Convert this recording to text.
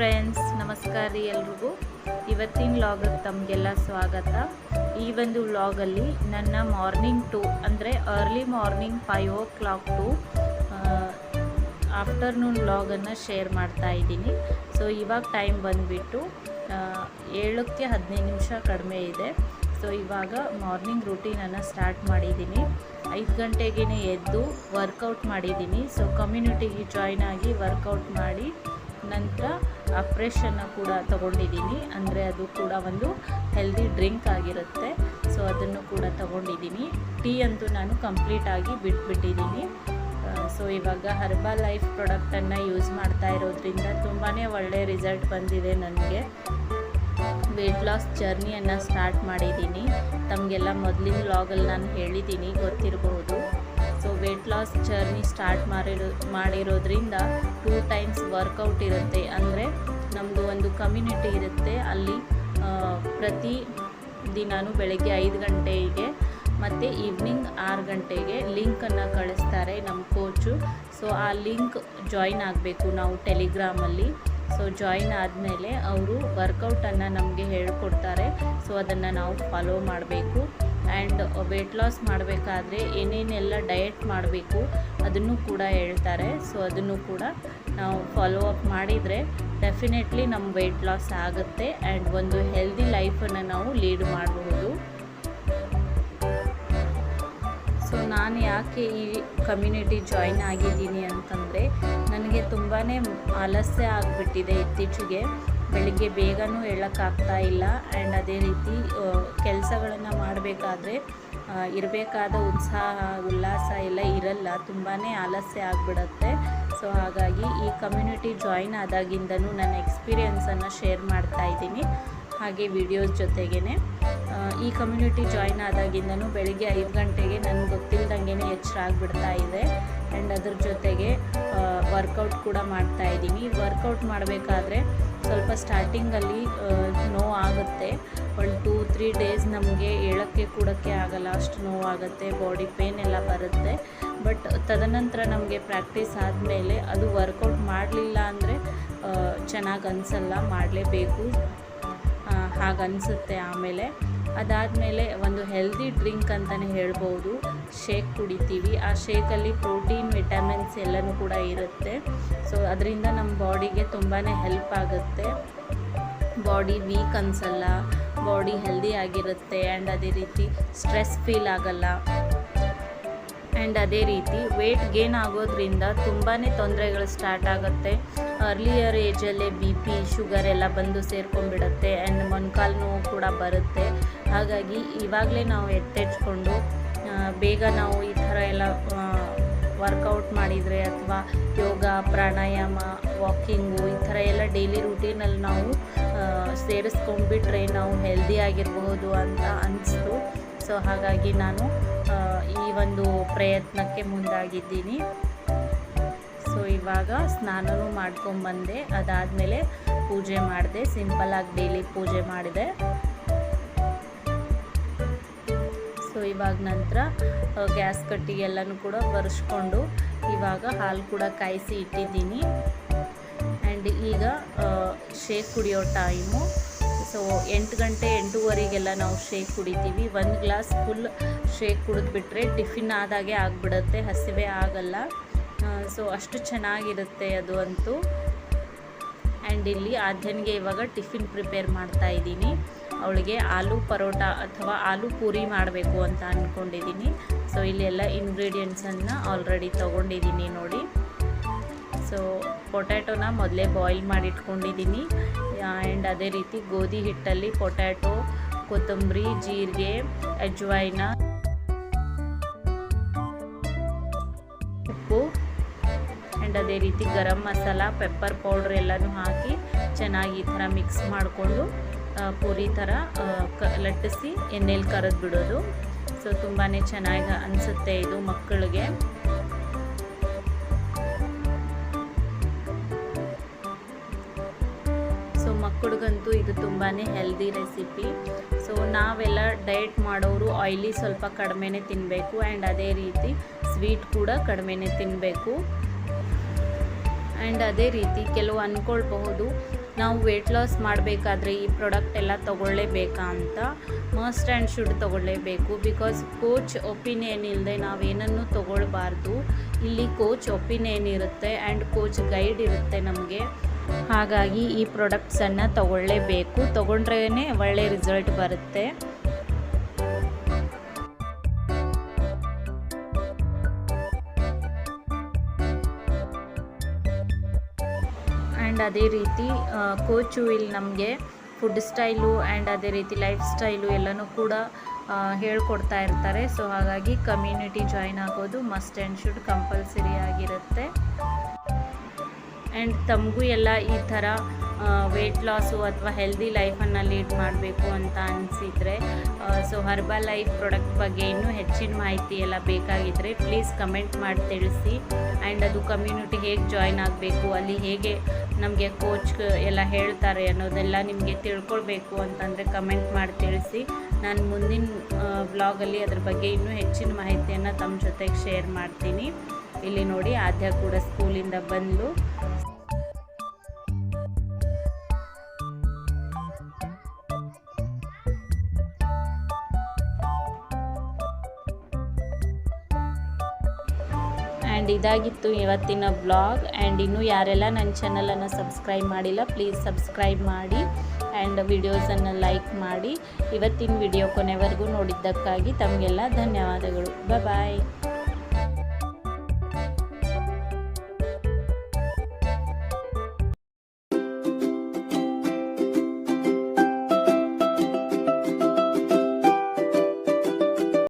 Friends ನಮಸ್ಕಾರ ರೀ ಎಲ್ರಿಗೂ. ಇವತ್ತಿನ ವ್ಲಾಗಿಗೆ ತಮಗೆಲ್ಲ ಸ್ವಾಗತ. ಈ ಒಂದು ವ್ಲಾಗಲ್ಲಿ ನನ್ನ ಮಾರ್ನಿಂಗ್ ಟು ಅಂದರೆ early morning five o'clock to afternoon ವ್ಲಾಗನ್ನು share ಮಾಡ್ತಾ ಇದ್ದೀನಿ. ಸೊ ಇವಾಗ ಟೈಮ್ ಬಂದುಬಿಟ್ಟು ಏಳಕ್ಕೆ ಹದಿನೈದು ನಿಮಿಷ ಕಡಿಮೆ ಇದೆ. ಸೊ ಇವಾಗ ಮಾರ್ನಿಂಗ್ ರೂಟೀನನ್ನು ಸ್ಟಾರ್ಟ್ ಮಾಡಿದ್ದೀನಿ. ಐದು ಗಂಟೆಗೇ ಎದ್ದು ವರ್ಕೌಟ್ ಮಾಡಿದ್ದೀನಿ. ಸೊ ಕಮ್ಯುನಿಟಿಗೆ ಜಾಯ್ನ್ ಆಗಿ ವರ್ಕೌಟ್ ಮಾಡಿ, ನಂತರ ಅಪ್ರೆಷನ್ನ ಕೂಡ ತಗೊಂಡಿದ್ದೀನಿ. ಅಂದರೆ ಅದು ಕೂಡ ಒಂದು ಹೆಲ್ದಿ ಡ್ರಿಂಕ್ ಆಗಿರುತ್ತೆ. ಸೊ ಅದನ್ನು ಕೂಡ ತಗೊಂಡಿದ್ದೀನಿ. ಟೀ ಅಂತೂ ನಾನು ಕಂಪ್ಲೀಟಾಗಿ ಬಿಟ್ಬಿಟ್ಟಿದ್ದೀನಿ. ಸೊ ಇವಾಗ ಹರ್ಬಾ ಲೈಫ್ ಪ್ರಾಡಕ್ಟನ್ನು ಯೂಸ್ ಮಾಡ್ತಾ ಇರೋದ್ರಿಂದ ತುಂಬಾ ಒಳ್ಳೆಯ ರಿಸಲ್ಟ್ ಬಂದಿದೆ ನನಗೆ. ವೆಯ್ಟ್ ಲಾಸ್ ಜರ್ನಿಯನ್ನು ಸ್ಟಾರ್ಟ್ ಮಾಡಿದ್ದೀನಿ. ತಮಗೆಲ್ಲ ಮೊದಲಿನ ವ್ಲಾಗಲ್ಲಿ ನಾನು ಹೇಳಿದ್ದೀನಿ ಗೊತ್ತಿರಬಹುದು ವೆಯ್ಟ್ ಲಾಸ್ ಜರ್ನಿ ಸ್ಟಾರ್ಟ್ ಮಾಡಿರೋ, ಮಾಡಿರೋದ್ರಿಂದ ಟೂ ಟೈಮ್ಸ್ ವರ್ಕೌಟ್ ಇರುತ್ತೆ. ಅಂದರೆ ನಮ್ಮದು ಒಂದು ಕಮ್ಯುನಿಟಿ ಇರುತ್ತೆ. ಅಲ್ಲಿ ಪ್ರತಿ ದಿನಾನು ಬೆಳಗ್ಗೆ ಐದು ಗಂಟೆಗೆ ಮತ್ತು ಈವ್ನಿಂಗ್ ಆರು ಗಂಟೆಗೆ ಲಿಂಕನ್ನು ಕಳಿಸ್ತಾರೆ ನಮ್ಮ ಕೋಚು ಸೊ ಆ ಲಿಂಕ್ ಜಾಯಿನ್ ಆಗಬೇಕು ನಾವು ಟೆಲಿಗ್ರಾಮಲ್ಲಿ ಸೊ ಜಾಯಿನ್ ಆದಮೇಲೆ ಅವರು ವರ್ಕೌಟನ್ನು ನಮಗೆ ಹೇಳ್ಕೊಡ್ತಾರೆ. ಸೊ ಅದನ್ನು ನಾವು ಫಾಲೋ ಮಾಡಬೇಕು. ಆ್ಯಂಡ್ ವೆಯ್ಟ್ ಲಾಸ್ ಮಾಡಬೇಕಾದ್ರೆ ಏನೇನೆಲ್ಲ ಡಯಟ್ ಮಾಡಬೇಕು ಅದನ್ನು ಕೂಡ ಹೇಳ್ತಾರೆ. ಸೊ, ಅದನ್ನು ಕೂಡ ನಾವು ಫಾಲೋ ಅಪ್ ಮಾಡಿದರೆ ಡೆಫಿನೆಟ್ಲಿ ನಮ್ಮ ವೆಯ್ಟ್ ಲಾಸ್ ಆಗುತ್ತೆ ಆ್ಯಂಡ್ ಒಂದು ಹೆಲ್ದಿ ಲೈಫನ್ನು ನಾವು ಲೀಡ್ ಮಾಡಬಹುದು ಸೊ, ನಾನು ಯಾಕೆ ಈ ಕಮ್ಯುನಿಟಿ ಜಾಯಿನ್ ಆಗಿದ್ದೀನಿ ಅಂತಂದರೆ ನನಗೆ ತುಂಬಾ ಆಲಸ್ಯ ಆಗಿಬಿಟ್ಟಿದೆ ಇತ್ತೀಚೆಗೆ. ಬೆಳಿಗ್ಗೆ ಬೇಗನೂ ಹೇಳೋಕ್ಕಾಗ್ತಾ ಇಲ್ಲ. ಆ್ಯಂಡ್ ಅದೇ ರೀತಿ ಕೆಲಸಗಳನ್ನು ಮಾಡಬೇಕಾದ್ರೆ ಇರಬೇಕಾದ ಉತ್ಸಾಹ, ಉಲ್ಲಾಸ ಎಲ್ಲ ಇರಲ್ಲ. ತುಂಬಾ ಆಲಸ್ಯ ಆಗಿಬಿಡುತ್ತೆ. ಸೊ ಹಾಗಾಗಿ ಈ ಕಮ್ಯುನಿಟಿ ಜಾಯಿನ್ ಆದಾಗಿಂದನೂ ನನ್ನ ಎಕ್ಸ್ಪೀರಿಯನ್ಸನ್ನು ಶೇರ್ ಮಾಡ್ತಾ ಇದ್ದೀನಿ. ಹಾಗೆ ವಿಡಿಯೋಸ್ ಜೊತೆಗೇ ಈ ಕಮ್ಯುನಿಟಿ ಜಾಯಿನ್ ಆದಾಗಿಂದನೂ ಬೆಳಿಗ್ಗೆ ಐದು ಗಂಟೆಗೆ ನನಗೆ ಗೊತ್ತಿಲ್ದಂಗೆ ಎಚ್ಚರ ಆಗಿಬಿಡ್ತಾ ಇದೆ. ಆ್ಯಂಡ್ ಅದ್ರ ಜೊತೆಗೆ ವರ್ಕೌಟ್ ಕೂಡ ಮಾಡ್ತಾ ಇದ್ದೀನಿ. ವರ್ಕೌಟ್ ಮಾಡಬೇಕಾದ್ರೆ ಸ್ವಲ್ಪ ಸ್ಟಾರ್ಟಿಂಗಲ್ಲಿ ನೋವು ಆಗುತ್ತೆ. ಒಂದು ಟೂ ತ್ರೀ ಡೇಸ್ ನಮಗೆ ಹೇಳೋಕ್ಕೆ ಕೂಡೋಕ್ಕೆ ಆಗಲ್ಲ. ಅಷ್ಟು ನೋವಾಗುತ್ತೆ ಬಾಡಿ ಪೇನ್ ಎಲ್ಲ ಬರುತ್ತೆ. ಬಟ್ ತದನಂತರ ನಮಗೆ ಪ್ರಾಕ್ಟೀಸ್ ಆದಮೇಲೆ ಅದು ವರ್ಕೌಟ್ ಮಾಡಲಿಲ್ಲ ಅಂದರೆ ಚೆನ್ನಾಗಿ ಅನಿಸಲ್ಲ. ಮಾಡಲೇಬೇಕು. ಹಾಗನ್ಸುತ್ತೆ ಆಮೇಲೆ. ಅದಾದಮೇಲೆ ಒಂದು ಹೆಲ್ದಿ ಡ್ರಿಂಕ್ ಅಂತಲೇ ಹೇಳ್ಬೋದು. ಶೇಕ್ ಕುಡಿತೀವಿ. ಆ ಶೇಕಲ್ಲಿ ಪ್ರೋಟೀನ್ ವಿಟಮಿನ್ಸ್ ಎಲ್ಲನೂ ಕೂಡ ಇರುತ್ತೆ. ಸೊ ಅದರಿಂದ ನಮ್ಮ ಬಾಡಿಗೆ ತುಂಬಾ ಹೆಲ್ಪ್ ಆಗುತ್ತೆ. ಬಾಡಿ ವೀಕ್ ಅನ್ಸಲ್ಲ. ಬಾಡಿ ಹೆಲ್ದಿ ಆಗಿರುತ್ತೆ. ಆ್ಯಂಡ್ ಅದೇ ರೀತಿ ಸ್ಟ್ರೆಸ್ ಫೀಲ್ ಆಗಲ್ಲ. ಆ್ಯಂಡ್ ಅದೇ ರೀತಿ ವೆಯ್ಟ್ ಗೇನ್ ಆಗೋದ್ರಿಂದ ತುಂಬಾ ತೊಂದರೆಗಳು ಸ್ಟಾರ್ಟ್ ಆಗುತ್ತೆ. ಅರ್ಲಿಯರ್ ಏಜಲ್ಲೇ ಬಿ ಪಿ ಶುಗರ್ ಎಲ್ಲ ಬಂದು ಸೇರ್ಕೊಂಡ್ಬಿಡುತ್ತೆ ಆ್ಯಂಡ್ ಮೊಣಕಾಲು ನೋವು ಕೂಡ ಬರುತ್ತೆ. ಹಾಗಾಗಿ ಇವಾಗಲೇ ನಾವು ಎತ್ತೆಚ್ಕೊಂಡು ಬೇಗ ನಾವು ಈ ಥರ ಎಲ್ಲ ವರ್ಕೌಟ್ ಮಾಡಿದರೆ ಅಥವಾ ಯೋಗ, ಪ್ರಾಣಾಯಾಮ ವಾಕಿಂಗು ಈ ಥರ ಎಲ್ಲ ಡೈಲಿ ರುಟೀನಲ್ಲಿ ನಾವು ಸೇರಿಸ್ಕೊಂಡ್ಬಿಟ್ರೆ ನಾವು ಹೆಲ್ದಿ ಆಗಿರಬಹುದು ಅಂತ ಅನಿಸ್ತು. ಸೊ ಹಾಗಾಗಿ ನಾನು ಈ ಒಂದು ಪ್ರಯತ್ನಕ್ಕೆ ಮುಂದಾಗಿದ್ದೀನಿ. ಸೊ ಇವಾಗ ಸ್ನಾನನೂ ಮಾಡ್ಕೊಂಬಂದೆ ಅದಾದಮೇಲೆ ಪೂಜೆ ಮಾಡಿದೆ. ಸಿಂಪಲಾಗಿ ಡೈಲಿ ಪೂಜೆ ಮಾಡಿದೆ. ಸೊ ಇವಾಗ ನಂತರ ಗ್ಯಾಸ್ ಕಟ್ಟಿಗೆಲ್ಲನೂ ಕೂಡ ಬರೆಸ್ಕೊಂಡು ಇವಾಗ ಹಾಲು ಕೂಡ ಕಾಯಿಸಿ ಇಟ್ಟಿದ್ದೀನಿ. ಆ್ಯಂಡ್ ಈಗ ಶೇಕ್ ಕುಡಿಯೋ ಟೈಮು ಸೊ ಎಂಟು ಗಂಟೆ ಎಂಟೂವರೆಗೆಲ್ಲ ನಾವು ಶೇಕ್ ಕುಡಿತೀವಿ. ಒಂದು ಗ್ಲಾಸ್ ಫುಲ್ ಶೇಕ್ ಕುಡಿದ್ಬಿಟ್ರೆ ಟಿಫಿನ್ ಆದಾಗೆ ಆಗಿಬಿಡುತ್ತೆ, ಹಸಿವೆ ಆಗಲ್ಲ. ಸೊ ಅಷ್ಟು ಚೆನ್ನಾಗಿರುತ್ತೆ ಅದು ಅಂತೂ. ಆ್ಯಂಡ್ ಇಲ್ಲಿ ಆದ್ಯನಿಗೆ ಇವಾಗ ಟಿಫಿನ್ ಪ್ರಿಪೇರ್ ಮಾಡ್ತಾ ಇದ್ದೀನಿ. ಅವಳಿಗೆ ಆಲೂ ಪರೋಟ ಅಥವಾ ಆಲೂ ಪೂರಿ ಮಾಡಬೇಕು ಅಂತ ಅಂದ್ಕೊಂಡಿದ್ದೀನಿ ಸೊ ಇಲ್ಲಿ ಎಲ್ಲ ಇಂಗ್ರೀಡಿಯೆಂಟ್ಸನ್ನು ಆಲ್ರೆಡಿ ತೊಗೊಂಡಿದ್ದೀನಿ ನೋಡಿ. ಸೊ ಪೊಟ್ಯಾಟೋನ ಮೊದಲೇ ಬಾಯ್ಲ್ ಮಾಡಿಟ್ಕೊಂಡಿದ್ದೀನಿ. ಆ್ಯಂಡ್ ಅದೇ ರೀತಿ ಗೋಧಿ ಹಿಟ್ಟಲ್ಲಿ ಪೊಟ್ಯಾಟೊ, ಕೊತ್ತಂಬರಿ, ಜೀರಿಗೆ, ಅಜ್ವಾಯಿನ, ಉಪ್ಪು ಆ್ಯಂಡ್ ಅದೇ ರೀತಿ ಗರಂ ಮಸಾಲ ಪೆಪ್ಪರ್ ಪೌಡ್ರ್ ಎಲ್ಲನೂ ಹಾಕಿ ಚೆನ್ನಾಗಿ ಈ ಥರ ಮಿಕ್ಸ್ ಮಾಡಿಕೊಂಡು ಪೂರಿ ಥರ ಕ, ಲಟ್ಟಿಸಿ ಎಣ್ಣೆಲಿ ಕರೆದು ಬಿಡೋದು. ಸೊ ತುಂಬಾ ಚೆನ್ನಾಗಿ ಅನಿಸುತ್ತೆ ಇದು ಮಕ್ಕಳಿಗೆ. ಮಕ್ಕಳಿಗಂತೂ ಇದು ತುಂಬಾ ಹೆಲ್ದಿ ರೆಸಿಪಿ ಸೊ ನಾವೆಲ್ಲ ಡಯಟ್ ಮಾಡೋರು ಆಯ್ಲಿ ಸ್ವಲ್ಪ ಕಡಿಮೆನೇ ತಿನ್ನಬೇಕು ಆ್ಯಂಡ್ ಅದೇ ರೀತಿ ಸ್ವೀಟ್ ಕೂಡ ಕಡಿಮೆನೇ ತಿನ್ನಬೇಕು ಆ್ಯಂಡ್ ಅದೇ ರೀತಿ ಕೆಲವು ಅಂದ್ಕೊಳ್ಬಹುದು ನಾವು ವೆಯ್ಟ್ ಲಾಸ್ ಮಾಡಬೇಕಾದ್ರೆ ಈ ಪ್ರಾಡಕ್ಟ್ ಎಲ್ಲ ತೊಗೊಳ್ಳೇಬೇಕಾ ಅಂತ. ಮಸ್ಟ್ ಆ್ಯಂಡ್ ಶುಡ್ ತೊಗೊಳ್ಳೇಬೇಕು ಬಿಕಾಸ್ ಕೋಚ್ ಒಪಿನಿಯನ್ ಇಲ್ಲದೆ ನಾವೇನನ್ನು ತೊಗೊಳ್ಬಾರ್ದು. ಇಲ್ಲಿ ಕೋಚ್ ಒಪಿನಿಯನ್ ಇರುತ್ತೆ ಆ್ಯಂಡ್ ಕೋಚ್ ಗೈಡ್ ಇರುತ್ತೆ ನಮಗೆ. ಹಾಗಾಗಿ ಈ ಪ್ರಾಡಕ್ಟ್ಸನ್ನು ತಗೊಳ್ಳೇಬೇಕು. ತಗೊಂಡ್ರೇ ಒಳ್ಳೆ ರಿಸಲ್ಟ್ ಬರುತ್ತೆ. ಆ್ಯಂಡ್ ಅದೇ ರೀತಿ ಕೋಚು ಇಲ್ಲಿ ನಮಗೆ ಫುಡ್ ಸ್ಟೈಲು ಆ್ಯಂಡ್ ಅದೇ ರೀತಿ ಲೈಫ್ ಸ್ಟೈಲು ಎಲ್ಲನೂ ಕೂಡ ಹೇಳ್ಕೊಡ್ತಾ ಇರ್ತಾರೆ. ಸೊ ಹಾಗಾಗಿ ಕಮ್ಯುನಿಟಿ ಜಾಯ್ನ್ ಆಗೋದು ಮಸ್ಟ್ ಆ್ಯಂಡ್ ಶುಡ್ ಕಂಪಲ್ಸರಿ ಆಗಿರುತ್ತೆ. ಆ್ಯಂಡ್ ತಮಗೂ ಎಲ್ಲ ಈ ಥರ ವೆಯ್ಟ್ ಲಾಸು ಅಥವಾ ಹೆಲ್ದಿ ಲೈಫನ್ನು ಲೀಡ್ ಮಾಡಬೇಕು ಅಂತ ಅನಿಸಿದರೆ ಸೊ ಹರ್ಬಲ್ ಲೈಫ್ ಪ್ರಾಡಕ್ಟ್ ಬಗ್ಗೆ ಇನ್ನೂ ಹೆಚ್ಚಿನ ಮಾಹಿತಿ ಎಲ್ಲ ಬೇಕಾಗಿದ್ದರೆ ಪ್ಲೀಸ್ ಕಮೆಂಟ್ ಮಾಡಿ ತಿಳಿಸಿ. ಆ್ಯಂಡ್ ಅದು ಕಮ್ಯುನಿಟಿ ಹೇಗೆ ಜಾಯ್ನ್ ಆಗಬೇಕು, ಅಲ್ಲಿ ಹೇಗೆ ನಮಗೆ ಕೋಚ್ ಎಲ್ಲ ಹೇಳ್ತಾರೆ ಅನ್ನೋದೆಲ್ಲ ನಿಮಗೆ ತಿಳ್ಕೊಳ್ಬೇಕು ಅಂತಂದರೆ ಕಮೆಂಟ್ ಮಾಡಿ ತಿಳಿಸಿ. ನಾನು ಮುಂದಿನ ಬ್ಲಾಗಲ್ಲಿ ಅದ್ರ ಬಗ್ಗೆ ಇನ್ನೂ ಹೆಚ್ಚಿನ ಮಾಹಿತಿಯನ್ನು ತಮ್ಮ ಜೊತೆಗೆ ಶೇರ್ ಮಾಡ್ತೀನಿ. ಇಲ್ಲಿ ನೋಡಿ ಆದ್ಯ ಕೂಡ ಸ್ಕೂಲಿಂದ ಬಂದು ಆ್ಯಂಡ್ ಇದಾಗಿತ್ತು ಇವತ್ತಿನ ಬ್ಲಾಗ್ ಆ್ಯಂಡ್ ಇನ್ನೂ ಯಾರೆಲ್ಲ ನನ್ನ ಚಾನಲನ್ನು ಸಬ್ಸ್ಕ್ರೈಬ್ ಮಾಡಿಲ್ಲ ಪ್ಲೀಸ್ ಸಬ್ಸ್ಕ್ರೈಬ್ ಮಾಡಿ. ಆ್ಯಂಡ್ ವಿಡಿಯೋಸನ್ನು ಲೈಕ್ ಮಾಡಿ. ಇವತ್ತಿನ ವಿಡಿಯೋ ಕೊನೆವರೆಗೂ ನೋಡಿದ್ದಕ್ಕಾಗಿ ತಮಗೆಲ್ಲ ಧನ್ಯವಾದಗಳು. ಬಾಯ್